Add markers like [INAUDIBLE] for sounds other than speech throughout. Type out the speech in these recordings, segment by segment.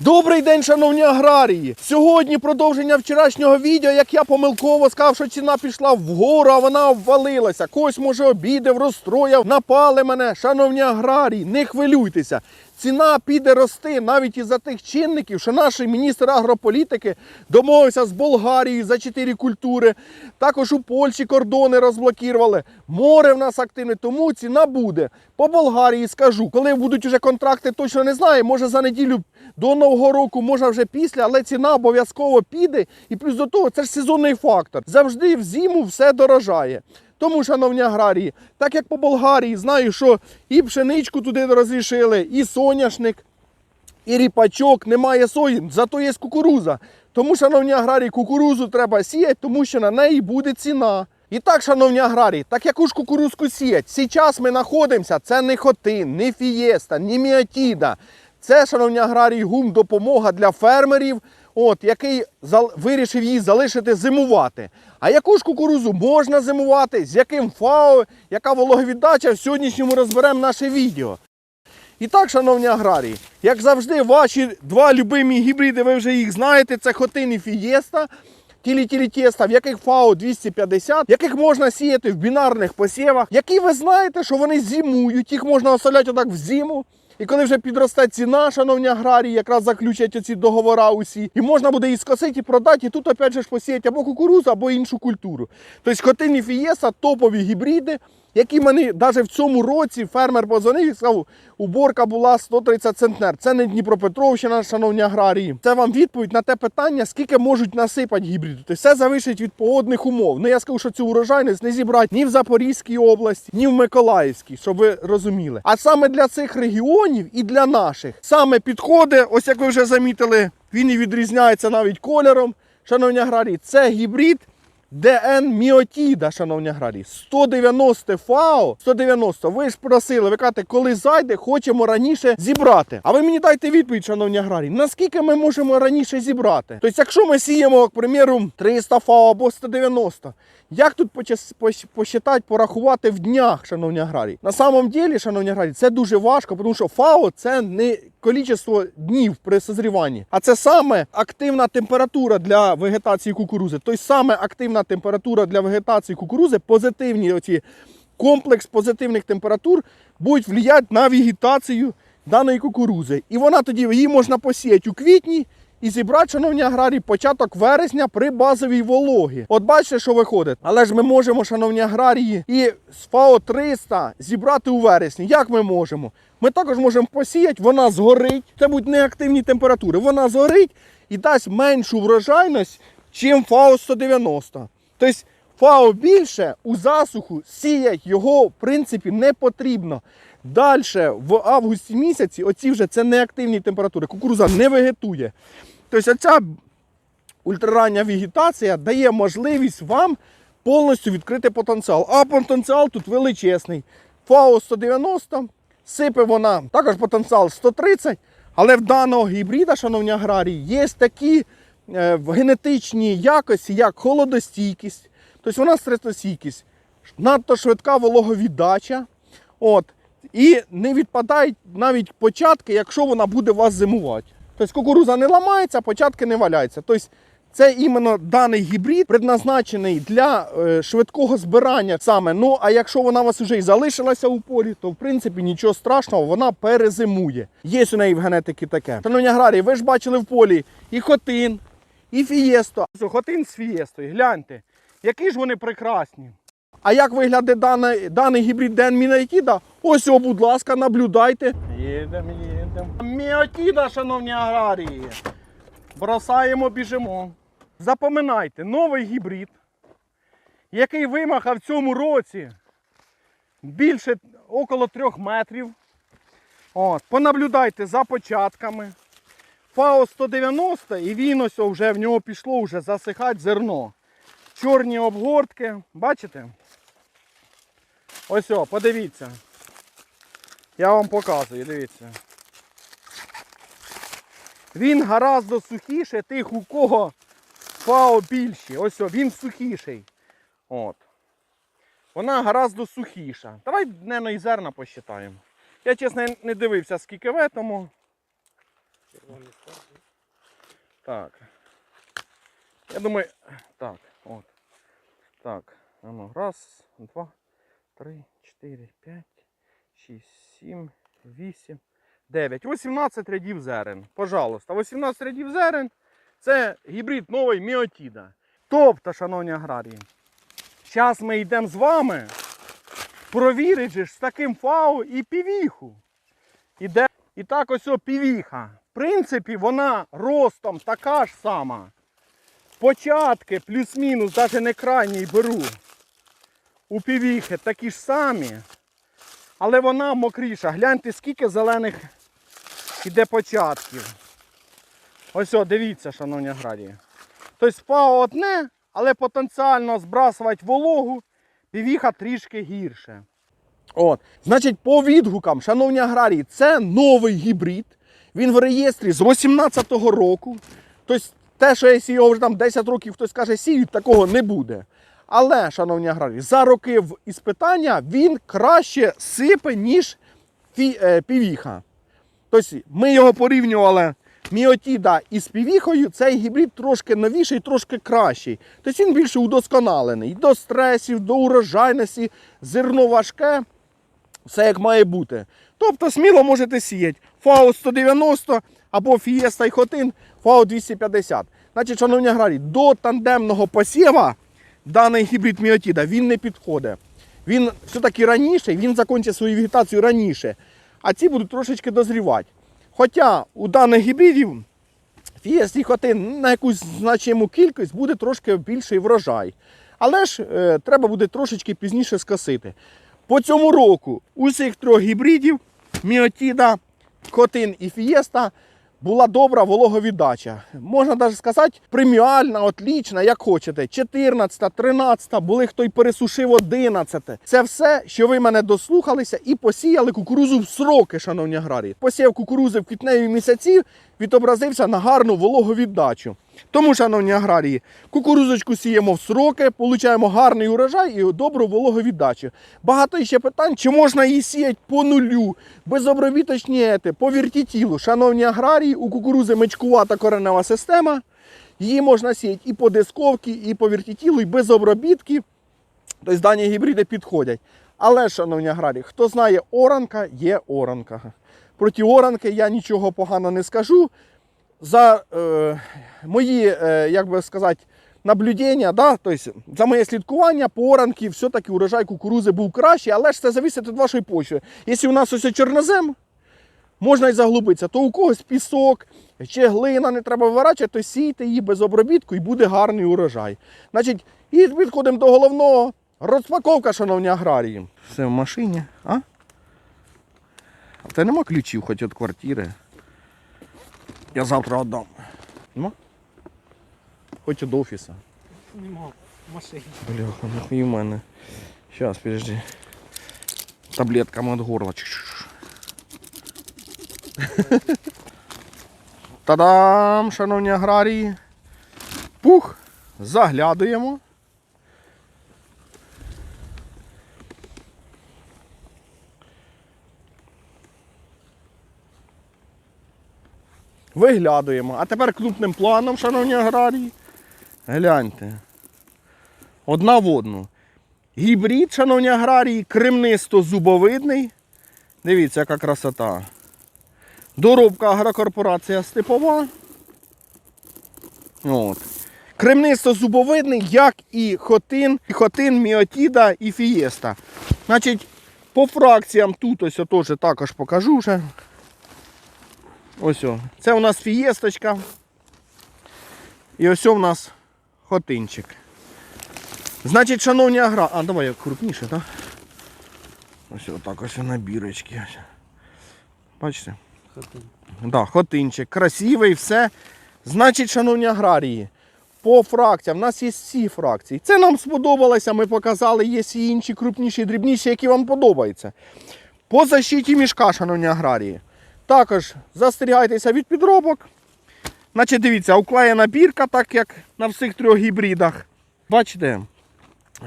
Добрий день, шановні аграрії! Сьогодні продовження вчорашнього відео, як я помилково сказав, що ціна пішла вгору, а вона обвалилася. Когось може обідав, розстрояв, напали мене. Шановні аграрії, не хвилюйтеся. Ціна піде рости навіть із-за тих чинників, що наш міністр агрополітики домовився з Болгарією за чотири культури. Також у Польщі кордони розблокували. Море в нас активне, тому ціна буде. По Болгарії скажу, коли будуть вже контракти, точно не знаю. Може за неділю до Нового року, може вже після, але ціна обов'язково піде. І плюс до того, це ж сезонний фактор. Завжди в зиму все дорожає. Тому, шановні аграрії, так як по Болгарії знаю, що і пшеничку туди розрішили, і соняшник, і ріпачок, немає сої, зато є кукуруза. Тому, шановні аграрії, кукурузу треба сіяти, тому що на неї буде ціна. І так, шановні аграрії, так яку ж кукурузку сіять? Зараз ми знаходимося, це не хотин, не фієста, не міатіда. Це, шановні аграрії, гум допомога для фермерів, от, який вирішив її залишити зимувати. А яку ж кукурузу можна зимувати, з яким ФАО, яка вологовіддача, в сьогоднішньому розберемо наше відео. І так, шановні аграрії, як завжди, ваші два любимі гібриди, ви вже їх знаєте, це Хотин і Фієста. Тілі-тілі тіста, в яких ФАО 250, яких можна сіяти в бінарних посівах, які ви знаєте, що вони зимують, їх можна оставляти отак в зиму. І коли вже підросте ціна, шановні аграрії, якраз заключать оці договора усі, і можна буде і скосити і продати, і тут опять же ж посіяти або кукурузу, або іншу культуру. Тобто котині Фієса топові гібриди, які мені навіть в цьому році фермер позвонив і сказав, уборка була 130 центнер. Це не Дніпропетровщина, шановні аграрії. Це вам відповідь на те питання, скільки можуть насипати гібриди. Тобто все залежить від погодних умов. Ну я скажу, що цю урожайність не зібрати ні в Запорізькій області, ні в Миколаївській, щоб ви розуміли. А саме для цих регіонів і для наших саме підходить, ось як ви вже замітили, він і відрізняється навіть кольором. Шановні аграрії, це гібрид. ДН Міотіда, шановні аграрії, 190 ФАО, 190. Ви ж просили, ви кажете, коли зайде, хочемо раніше зібрати. А ви мені дайте відповідь, шановні аграрії, наскільки ми можемо раніше зібрати? Тобто, якщо ми сіємо, к примеру, 300 ФАО або 190, як тут посчитати, порахувати в днях, шановні аграрії? На самом деле, шановні аграрії, це дуже важко, тому що ФАО це не кількість днів при созріванні, а це саме активна температура для вегетації кукурузи. Тобто саме активна температура для вегетації кукурузи, позитивні оці комплекс позитивних температур будуть впливати на вегетацію даної кукурузи. І вона тоді її можна посіяти у квітні і зібрати, шановні аграрії, початок вересня при базовій вологі. От бачите, що виходить. Але ж ми можемо, шановні аграрії, і з ФАО 300 зібрати у вересні. Як ми можемо? Ми також можемо посіяти, вона згорить. Це будуть неактивні температури. Вона згорить і дасть меншу врожайність, чим ФАО 190. Тобто ФАО більше у засуху сіять його в принципі не потрібно. Далі в августі місяці оці вже це неактивні температури. Кукуруза не вегетує. Тобто оця ультрарання вегетація дає можливість вам повністю відкрити потенціал. А потенціал тут величезний. ФАО 190, сипе вона також потенціал 130, але в даного гібрида, шановні аграрії, є такі е, генетичні якості, як холодостійкість, тобто вона стресостійкість, надто швидка вологовіддача. От, і не відпадають навіть початки, якщо вона буде вас зимувати. Тобто кукуруза не ламається, початки не валяються. Тобто це іменно даний гібрид предназначений для е, швидкого збирання саме. Ну а якщо вона у вас вже і залишилася у полі, то в принципі нічого страшного, вона перезимує. Є у неї в генетики таке. Шановні аграрії, ви ж бачили в полі і хотин, і фієсто. Хотин з фієстою. Гляньте, які ж вони прекрасні. А як виглядає даний, даний гібрид Ден Мінайтіда? Ось, о, будь ласка, наблюдайте. Їдемо, їдемо. Міотіда, шановні аграрії. Бросаємо, біжимо. Запоминайте, новий гібрид, який вимахав в цьому році більше около трьох метрів. От, понаблюдайте за початками. ФАО 190 і він ось вже в нього пішло вже засихати зерно. Чорні обгортки, бачите? Ось о, подивіться. Я вам показую, дивіться. Він гораздо сухіше тих, у кого ФАО більші. Ось він сухіший. От. Вона гораздо сухіша. Давай дневно і зерна посчитаємо. Я, чесно, не дивився, скільки в тому. Так. Я думаю, так, от. Так, раз, два, три, чотири, п'ять, шість, сім, вісім, дев'ять. 18 рядів зерен. Пожалуйста, 18 рядів зерен це гібрид новий міотіда. Тобто, шановні аграрії, зараз ми йдемо з вами провірити з таким фау і півіху. Іде і так ось о півіха. В принципі, вона ростом така ж сама. Початки плюс-мінус, навіть не крайній беру. У півіхи такі ж самі. Але вона мокріша. Гляньте, скільки зелених іде початків. Ось о, дивіться, шановні аграрії. Тобто ФАО одне, але потенціально збрасувати вологу, півіха трішки гірше. От. Значить, по відгукам, шановні аграрії, це новий гібрид. Він в реєстрі з 18-го року. Тобто, те, що якщо його вже там 10 років хтось каже, сіють, такого не буде. Але, шановні аграрії, за роки в іспитання він краще сипе, ніж е, півіха. Тобто, ми його порівнювали міотіда із півіхою, цей гібрид трошки новіший, трошки кращий. Тобто він більше удосконалений. До стресів, до урожайності, зерно важке, все як має бути. Тобто сміло можете сіяти ФАО 190 або Фієста і Хотин ФАО 250. Значить, шановні аграрії, до тандемного посіва даний гібрид міотіда він не підходить. Він все-таки раніше, він закінчить свою вегетацію раніше, а ці будуть трошечки дозрівати. Хоча у даних гібридів Фієст і Хотин на якусь значиму кількість буде трошки більший врожай. Але ж е, треба буде трошечки пізніше скосити. По цьому року усіх трьох гібридів Міотіда, Котин і Фієста була добра вологовіддача. Можна навіть сказати, преміальна, отлічна, як хочете. 14, 13, були хто й пересушив 11. Це все, що ви мене дослухалися і посіяли кукурузу в сроки, шановні аграрії. Посіяв кукурузи в квітневі місяці відобразився на гарну вологовіддачу. Тому, шановні аграрії, кукурузочку сіємо в сроки, получаємо гарний урожай і добру вологовіддачу. Багато ще питань, чи можна її сіяти по нулю, безобробіточні ети, по вертітілу. Шановні аграрії, у кукурузи мечкувата коренева система. Її можна сіяти і по дисковці, і по вертітілу, і без обробітки. Тобто дані гібриди підходять. Але, шановні аграрії, хто знає оранка, є оранка. Проти оранки я нічого поганого не скажу. За е, мої, е, як би сказати, наблюдення, да, тобто, за моє слідкування по оранки все-таки урожай кукурузи був кращий, але ж це залежить від вашої почви. Якщо у нас ось чорнозем, можна і заглубитися, то у когось пісок чи глина не треба виворачувати, то сійте її без обробітку і буде гарний урожай. Значить, і відходимо до головного. Розпаковка, шановні аграрії. Все в машині, а? А нема ключів хоч від квартири. Я завтра віддам. Нема? Хоч від офіса. Нема в машині. Бляха, і в мене. Сейчас, подожди. Таблетками від горла. [LAUGHS] Та-дам, шановні аграрії. Пух, заглядуємо. Виглядуємо. А тепер крупним планом, шановні аграрії. Гляньте. Одна в одну. Гібрид, шановні аграрії, кремнисто-зубовидний. Дивіться, яка красота. Доробка агрокорпорація Степова. От. Кремнисто-зубовидний, як і хотин, і хотин, міотіда і фієста. Значить, по фракціям тут ось теж також покажу вже. Ось. о. Це у нас фієсточка. І ось у нас хотинчик. Значить, шановні агра... А, давай я крупніше, так? Ось отак ось набірочки. Ось. Бачите? Хотин. Да, хотинчик, красивий, все. Значить, шановні аграрії, по фракціям, в нас є всі фракції. Це нам сподобалося, ми показали, є і інші крупніші, дрібніші, які вам подобаються. По защиті мішка, шановні аграрії. Також застерігайтеся від підробок. Значить, дивіться, уклеєна бірка, так як на всіх трьох гібридах. Бачите,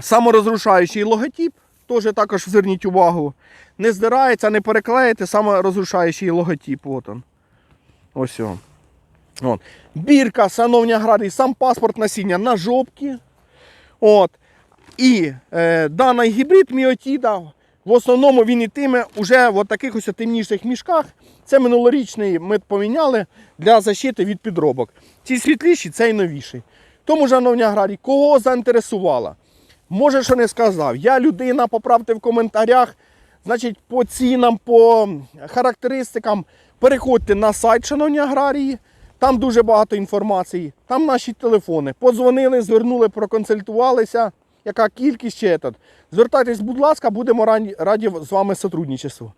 саморозрушаючий логотип, теж також зверніть увагу. Не здирається, не переклеїте, саморозрушаючий логотип. От он. Ось його. От. Бірка, шановні аграрії, сам паспорт насіння на жопці. От. І е, даний гібрид міотіда, в основному він ітиме уже в таких ось темніших мішках. Це минулорічний ми поміняли для защити від підробок. Ці світліші, цей новіший. Тому, шановні аграрії, кого заінтересувала? Може, що не сказав. Я людина, поправте в коментарях. Значить, по цінам, по характеристикам переходьте на сайт, шановні аграрії. Там дуже багато інформації. Там наші телефони. Подзвонили, звернули, проконсультувалися. Яка кількість чи етат. Звертайтесь, будь ласка, будемо раді, з вами сотрудничеству.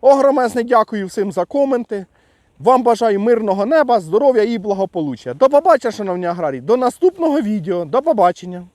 Огромезне дякую всім за коменти. Вам бажаю мирного неба, здоров'я і благополуччя. До побачення, шановні аграрії. До наступного відео. До побачення.